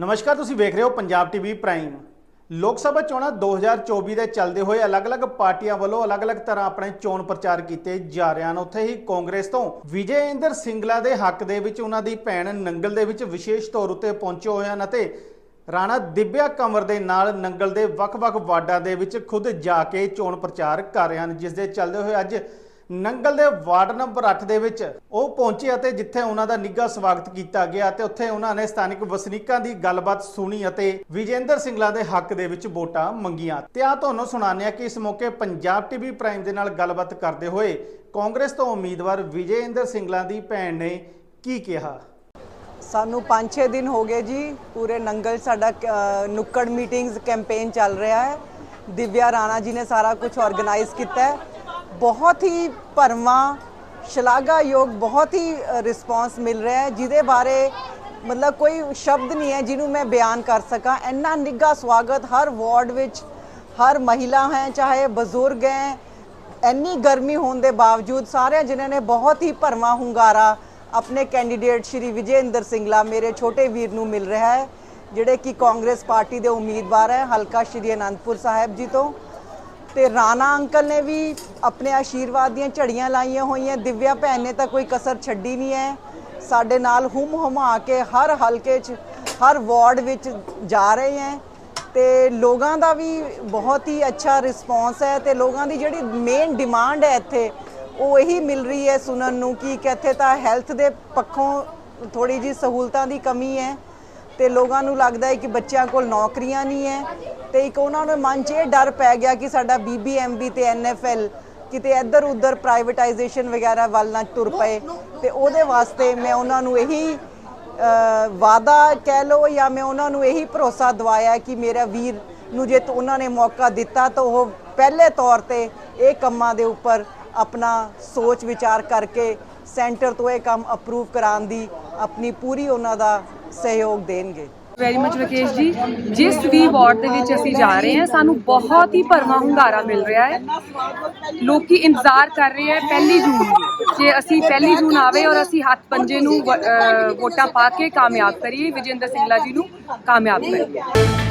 ਨਮਸਕਾਰ, ਤੁਸੀਂ ਵੇਖ ਰਹੇ ਹੋ ਪੰਜਾਬ ਟੀਵੀ ਪ੍ਰਾਈਮ। ਲੋਕ ਸਭਾ ਚੋਣਾਂ 2024 ਦੇ ਚੱਲਦੇ ਹੋਏ ਅਲੱਗ-ਅਲੱਗ ਪਾਰਟੀਆਂ ਵੱਲੋਂ ਅਲੱਗ-ਅਲੱਗ ਤਰ੍ਹਾਂ ਆਪਣੇ ਚੋਣ ਪ੍ਰਚਾਰ ਕੀਤੇ ਜਾ ਰਹੇ ਹਨ। ਉੱਥੇ ਹੀ ਕਾਂਗਰਸ ਤੋਂ ਵਿਜੇ ਇੰਦਰ ਸਿੰਗਲਾ ਦੇ ਹੱਕ ਦੇ ਵਿੱਚ ਉਹਨਾਂ ਦੀ ਭੈਣ ਨੰਗਲ ਦੇ ਵਿੱਚ ਵਿਸ਼ੇਸ਼ ਤੌਰ ਉੱਤੇ ਪਹੁੰਚੇ ਹੋਏ ਹਨ ਅਤੇ ਰਾਣਾ ਦਿਵਿਆ ਕੰਵਰ ਦੇ ਨਾਲ ਨੰਗਲ ਦੇ ਵੱਖ-ਵੱਖ ਵਾਰਡਾਂ ਦੇ ਵਿੱਚ ਖੁਦ ਜਾ ਕੇ ਚੋਣ ਪ੍ਰਚਾਰ ਕਰ ਰਹੇ ਹਨ, ਜਿਸ ਦੇ ਚੱਲਦੇ ਹੋਏ ਅੱਜ ਨੰਗਲ ਦੇ ਵਾਰਡ ਨੰਬਰ 8 ਦੇ ਵਿੱਚ ਉਹ ਪਹੁੰਚੇ ਅਤੇ ਜਿੱਥੇ ਉਹਨਾਂ ਦਾ ਨਿੱਘਾ ਸਵਾਗਤ ਕੀਤਾ ਗਿਆ ਤੇ ਉੱਥੇ ਉਹਨਾਂ ਨੇ ਸਥਾਨਕ ਵਸਨੀਕਾਂ ਦੀ ਗੱਲਬਾਤ ਸੁਣੀ ਅਤੇ ਵਿਜੇਂਦਰ ਸਿੰਗਲਾ ਦੇ ਹੱਕ ਦੇ ਵਿੱਚ ਵੋਟਾਂ ਮੰਗੀਆਂ। ਤੇ ਆ ਤੁਹਾਨੂੰ ਸੁਣਾਉਂਦੇ ਹਾਂ ਕਿ ਇਸ ਮੌਕੇ ਪੰਜਾਬ ਟੀਵੀ ਪ੍ਰਾਈਮ ਦੇ ਨਾਲ ਗੱਲਬਾਤ ਕਰਦੇ ਹੋਏ ਕਾਂਗਰਸ ਤੋਂ ਉਮੀਦਵਾਰ ਵਿਜੇਂਦਰ ਸਿੰਗਲਾ ਦੀ ਭੈਣ ਨੇ ਕੀ ਕਿਹਾ? ਸਾਨੂੰ 5-6 ਦਿਨ ਹੋ ਗਏ ਜੀ, ਪੂਰੇ ਨੰਗਲ ਸਾਡਾ ਨੁੱਕੜ ਮੀਟਿੰਗਸ ਕੈਂਪੇਨ ਚੱਲ ਰਿਹਾ ਹੈ। ਦਿਵਿਆ ਰਾਣਾ ਜੀ ਨੇ ਸਾਰਾ ਕੁਝ ਆਰਗੇਨਾਈਜ਼ ਕੀਤਾ ਹੈ। ਬਹੁਤ ਹੀ ਭਰਵਾਂ, ਸ਼ਲਾਘਾਯੋਗ, ਬਹੁਤ ਹੀ ਰਿਸਪਾਂਸ ਮਿਲ ਰਿਹਾ ਹੈ, ਜਿਹਦੇ ਬਾਰੇ ਮਤਲਬ ਕੋਈ ਸ਼ਬਦ ਨਹੀਂ ਹੈ ਜਿਹਨੂੰ ਮੈਂ ਬਿਆਨ ਕਰ ਸਕਾਂ। ਇੰਨਾ ਨਿੱਘਾ ਸਵਾਗਤ ਹਰ ਵਾਰਡ ਵਿੱਚ ਹਰ ਮਹਿਲਾ ਹੈ, ਚਾਹੇ ਬਜ਼ੁਰਗ ਹੈ, ਇੰਨੀ ਗਰਮੀ ਹੋਣ ਦੇ ਬਾਵਜੂਦ ਸਾਰਿਆਂ ਜਿਨ੍ਹਾਂ ਨੇ ਬਹੁਤ ਹੀ ਭਰਵਾਂ ਹੁੰਗਾਰਾ ਆਪਣੇ ਕੈਂਡੀਡੇਟ ਸ਼੍ਰੀ ਵਿਜੇਂਦਰ ਸਿੰਗਲਾ, ਮੇਰੇ ਛੋਟੇ ਵੀਰ ਨੂੰ ਮਿਲ ਰਿਹਾ ਹੈ, ਜਿਹੜੇ ਕਿ ਕਾਂਗਰਸ ਪਾਰਟੀ ਦੇ ਉਮੀਦਵਾਰ ਹੈ, ਹਲਕਾ ਸ਼੍ਰੀ ਅਨੰਦਪੁਰ ਸਾਹਿਬ ਜੀ ਤੋਂ। ਤੇ ਰਾਣਾ ਅੰਕਲ ਨੇ ਵੀ ਆਪਣੇ ਆਸ਼ੀਰਵਾਦ ਦੀਆਂ ਝੜੀਆਂ ਲਾਈਆਂ ਹੋਈਆਂ। ਦਿਵਿਆ ਭੈਣ ਨੇ ਤਾਂ ਕੋਈ ਕਸਰ ਛੱਡੀ ਨਹੀਂ ਹੈ। ਸਾਡੇ ਨਾਲ ਹੁਮ ਹੁਮਾ ਕੇ ਹਰ ਹਲਕੇ 'ਚ, ਹਰ ਵਾਰਡ ਵਿੱਚ ਜਾ ਰਹੇ ਹੈ। ਤੇ ਲੋਕਾਂ ਦਾ ਵੀ ਬਹੁਤ ਹੀ ਅੱਛਾ ਰਿਸਪੌਂਸ ਹੈ ਤੇ ਲੋਕਾਂ ਦੀ ਜਿਹੜੀ ਮੇਨ ਡਿਮਾਂਡ ਹੈ ਇੱਥੇ, ਉਹ ਇਹੀ ਮਿਲ ਰਹੀ ਹੈ ਸੁਣਨ ਨੂੰ ਕਿ ਕਿ ਇੱਥੇ ਤਾਂ ਹੈਲਥ ਦੇ ਪੱਖੋਂ ਥੋੜੀ ਜੀ ਸਹੂਲਤਾਂ ਦੀ ਕਮੀ ਹੈ ਤੇ ਲੋਕਾਂ ਨੂੰ ਲੱਗਦਾ ਹੈ ਕਿ ਬੱਚਿਆਂ ਕੋਲ ਨੌਕਰੀਆਂ ਨਹੀਂ ਹੈ। ਤੇ ਇੱਕ ਉਹਨਾਂ ਨੂੰ ਮਨ 'ਚ ਇਹ ਡਰ ਪੈ ਗਿਆ ਕਿ ਸਾਡਾ ਬੀਬੀਐਮਬੀ ਤੇ ਐਨਐਫਐਲ ਕਿਤੇ ਇੱਧਰ ਉੱਧਰ ਪ੍ਰਾਈਵੇਟਾਈਜੇਸ਼ਨ ਵਗੈਰਾ ਵੱਲ ਨਾ ਤੁਰ ਪਏ। ਤੇ ਉਹਦੇ ਵਾਸਤੇ ਮੈਂ ਉਹਨਾਂ ਨੂੰ ਇਹੀ ਅ, ਵਾਅਦਾ ਕਹਿ ਲਓ ਜਾਂ ਮੈਂ ਉਹਨਾਂ ਨੂੰ ਇਹੀ ਭਰੋਸਾ ਦਵਾਇਆ ਕਿ ਮੇਰਾ ਵੀਰ ਨੂੰ ਜੇ ਤਾਂ ਉਹਨਾਂ ਨੇ ਮੌਕਾ ਦਿੱਤਾ ਤਾਂ ਉਹ ਪਹਿਲੇ ਤੌਰ ਤੇ ਇਹ ਕੰਮਾਂ ਦੇ ਉੱਪਰ ਆਪਣਾ ਸੋਚ ਵਿਚਾਰ ਕਰਕੇ ਸੈਂਟਰ ਤੋਂ ਇਹ ਕੰਮ ਅਪਰੂਵ ਕਰਾਉਣ ਦੀ ਆਪਣੀ ਪੂਰੀ ਉਹਨਾਂ ਦਾ ਸਹਿਯੋਗ ਦੇਣਗੇ। ਵੈਰੀ ਮਚ ਵਿਕੇਸ਼ ਜੀ, ਜਿਸ ਵੀ ਵਾਰਡ ਦੇ ਵਿੱਚ ਅਸੀਂ ਜਾ ਰਹੇ ਹਾਂ, ਸਾਨੂੰ ਬਹੁਤ ਹੀ ਭਰਵਾਂ ਹੁੰਗਾਰਾ ਮਿਲ ਰਿਹਾ ਹੈ। ਲੋਕੀ ਇੰਤਜ਼ਾਰ ਕਰ ਰਹੇ ਹੈ ਪਹਿਲੀ ਜੂਨ ਦੀ ਕਿ ਅਸੀਂ ਪਹਿਲੀ ਜੂਨ ਆਵੇ ਔਰ ਅਸੀਂ ਹੱਥ ਪੰਜੇ ਨੂੰ ਵ- ਵੋਟਾਂ ਪਾ ਕੇ ਕਾਮਯਾਬ ਕਰੀਏ, ਵਿਜੇਂਦਰ ਸਿੰਗਲਾ ਜੀ ਨੂੰ ਕਾਮਯਾਬ ਕਰੀਏ।